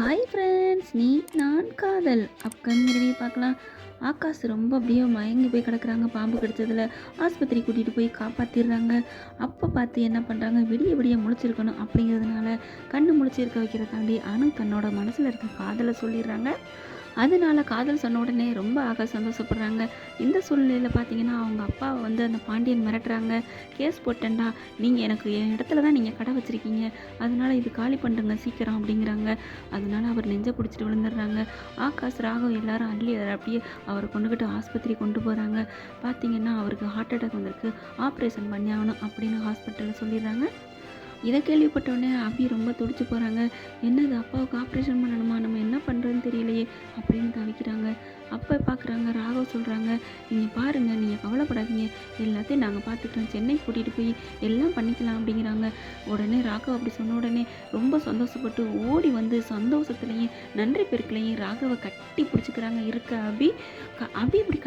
Hi friends நீ நான் காதல். அப்கமிங் ரிவ்யூ பார்க்கலாம். ஆகாஷ் ரொம்ப அப்படியே மயங்கி போய் கிடக்குறாங்க. பாம்பு கிடச்சதில் ஆஸ்பத்திரி கூட்டிகிட்டு போய் காப்பாற்றிடுறாங்க அப்போ பார்த்து என்ன பண்ணுறாங்க விடிய விடிய முழிச்சிருக்கணும் அப்படிங்கிறதுனால கண்ணு முழிச்சிருக்க வைக்கிறதாண்டி ஆனால் தன்னோட மனசில் இருக்க காதலை சொல்லிடுறாங்க. அதனால காதல் சொன்ன உடனே ரொம்ப ஆக சந்தோஷப்படுறாங்க. இந்த சூழ்நிலையில் பார்த்தீங்கன்னா அவங்க அப்பாவை வந்து அந்த பாண்டியன் மிரட்டுறாங்க. கேஸ் போட்டேன்டா. நீங்கள் எனக்கு என் இடத்துல தான் நீங்கள் கடை வச்சுருக்கீங்க. அதனால இது காலி பண்ணுறங்க சீக்கிரம் அப்படிங்கிறாங்க. அதனால அவர் நெஞ்சை பிடிச்சிட்டு விழுந்துடுறாங்க. ஆகாஷ் ராகவ் எல்லாரும் அள்ளி அதை அப்படியே அவரை கொண்டுக்கிட்டு ஆஸ்பத்திரி கொண்டு போகிறாங்க பார்த்தீங்கன்னா அவருக்கு ஹார்ட் அட்டாக் வந்திருக்கு. ஆப்ரேஷன் பண்ணி ஆகணும் அப்படின்னு ஹாஸ்பிட்டலில் சொல்லிடுறாங்க. இதை கேள்விப்பட்டோடனே அபி ரொம்ப துடிச்சு போகிறாங்க என்னது அப்பாவுக்கு ஆப்ரேஷன் பண்ணணுமா? நம்ம என்ன பண்ணுறதுன்னு தெரியலையே அப்படின்னு தவிக்கிறாங்க. அப்போ பார்க்குறாங்க ராகவ் சொல்கிறாங்க நீங்கள் பாருங்கள் நீங்கள் கவலைப்படாதீங்க. எல்லாத்தையும் நாங்கள் பார்த்துக்கிறோம். சென்னைக்கு கூட்டிகிட்டு போய் எல்லாம் பண்ணிக்கலாம் அப்படிங்கிறாங்க. உடனே ராகவ் அப்படி சொன்ன உடனே ரொம்ப சந்தோஷப்பட்டு ஓடி வந்து சந்தோஷத்துலேயும் நன்றி பெருக்கலையும் ராகவை கட்டி பிடிச்சிக்கிறாங்க. இருக்க அபி க அபி இப்படி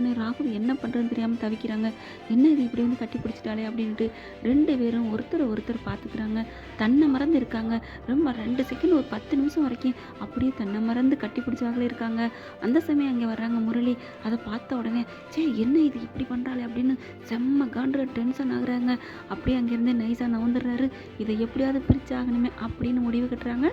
கட்டி ராகுல் என்ன பண்ணுறதுன்னு தெரியாமல் தவிக்கிறாங்க. என்ன இது இப்படி வந்து கட்டி பிடிச்சிட்டாலே அப்படின்ட்டு ரெண்டு பேரும் ஒருத்தர் ஒருத்தர் பார்த்துக்கிறாங்க. தன்னை மறந்து இருக்காங்க. ரொம்ப ரெண்டு செகண்ட் ஒரு பத்து நிமிஷம் வரைக்கும் அப்படியே தன்னை மறந்து கட்டி பிடிச்சாங்களே இருக்காங்க. அந்த சமயம் அங்கே வர்றாங்க முரளி. அதை பார்த்த உடனே சே என்ன இது இப்படி பண்ணுறாளே அப்படின்னு செம்ம காண்டு டென்ஷன் ஆகுறாங்க. அப்படியே அங்கேருந்து நைஸாக நவுந்துடுறாரு. இதை எப்படியாவது பிரிச்சாகணுமே அப்படின்னு முடிவு கட்டுறாங்க.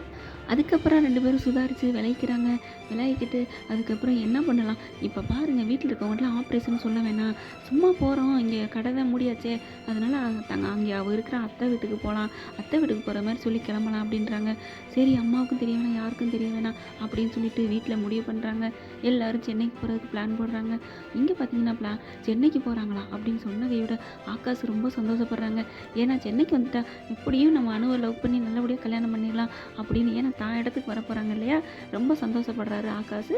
அதுக்கப்புறம் ரெண்டு பேரும் சுதாரித்து விளைவிக்கிறாங்க. விளைவிக்கிட்டு அதுக்கப்புறம் என்ன பண்ணலாம்? இப்போ பாருங்கள் வீட்டில் இருக்கவங்க முதல்ல ஆப்ரேஷன் சொல்ல வேணாம். சும்மா போகிறோம் இங்கே கடை தான் முடியாச்சே. அதனால் தாங்க அங்கே அவள் இருக்கிற அத்தை வீட்டுக்கு போகலாம் அத்தை வீட்டுக்கு போகிற மாதிரி சொல்லி கிளம்பலாம் அப்படின்றாங்க. சரி அம்மாவுக்கும் தெரிய வேணாம் யாருக்கும் தெரிய வேணாம் அப்படின்னு சொல்லிட்டு வீட்டில் முடிவு பண்ணுறாங்க எல்லோரும் சென்னைக்கு போகிறதுக்கு பிளான் போடுறாங்க. இங்கே பார்த்தீங்கன்னா பிளான் சென்னைக்கு போகிறாங்களா அப்படின்னு சொன்னதையோட ஆகாஷ் ரொம்ப சந்தோஷப்படுறாங்க. ஏன்னா சென்னைக்கு வந்துட்டா எப்படியும் நம்ம அணுவை லவ் பண்ணி நல்லபடியாக கல்யாணம் பண்ணிடலாம் அப்படின்னு ஏன்னா தான் இடத்துக்கு வர போகிறாங்க இல்லையா? ரொம்ப சந்தோஷப்படுறாரு ஆகாஷ்.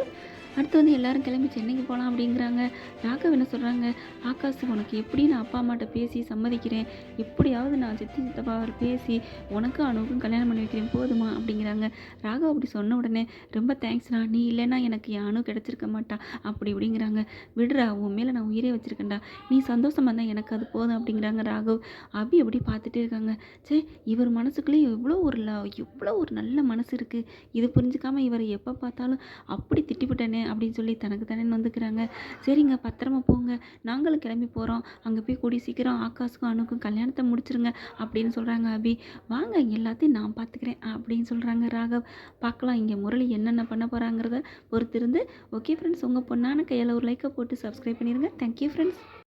அடுத்து வந்து எல்லாரும் கிளம்பி சென்னைக்கு போகலாம் அப்படிங்கிறாங்க. ராகவ் என்ன சொல்கிறாங்க ஆகாஷ் உனக்கு எப்படி நான் அப்பா அம்மாட்ட பேசி சம்மதிக்கிறேன்? எப்படியாவது நான் சித்தி சித்தப்பாவை அவர் பேசி உனக்கும் அணுவுக்கும் கல்யாணம் பண்ணி வைக்கிறேன் போதுமா? அப்படிங்கிறாங்க. ராகவ் அப்படி சொன்ன உடனே ரொம்ப தேங்க்ஸ்ண்ணா நீ இல்லைன்னா எனக்கு என் அணு கிடச்சிருக்க மாட்டா. அப்படி இப்படிங்கிறாங்க. விடுறா உன் மேலே நான் உயிரே வச்சுருக்கேன்டா. நீ சந்தோஷமாக இருந்தால் எனக்கு அது போதும். அப்படிங்கிறாங்க ராகவ். அபி அப்படி பார்த்துட்டே இருக்காங்க. சே இவர் மனசுக்குள்ளேயே எவ்வளோ ஒரு ல எவ்வளோ ஒரு நல்ல மனசு இருக்குது இது புரிஞ்சுக்காம இவரை எப்போ பார்த்தாலும் அப்படி திட்டிவிட்டேனே? அப்படின்னு சொல்லி தனக்கு தானே வந்துக்கிறாங்க. சரிங்க பத்திரமா போங்க. நாங்களும் கிளம்பி போகிறோம் அங்கே போய் கூடி சீக்கிரம் ஆகாஷுக்கும் அணுக்கும் கல்யாணத்தை முடிச்சிருங்க அப்படின்னு சொல்கிறாங்க அபி. வாங்க எல்லாத்தையும் நான் பார்த்துக்கிறேன் அப்படின்னு சொல்கிறாங்க ராகவ். பார்க்கலாம் இங்கே முரளி என்னென்ன பண்ண போகிறாங்கிறத பொறுத்திருந்து. ஓகே ஃப்ரெண்ட்ஸ் உங்கள் பொண்ணான கையில் ஒரு லைக்கை போட்டு சப்ஸ்கிரைப் பண்ணிடுங்க தேங்க்யூ ஃப்ரெண்ட்ஸ்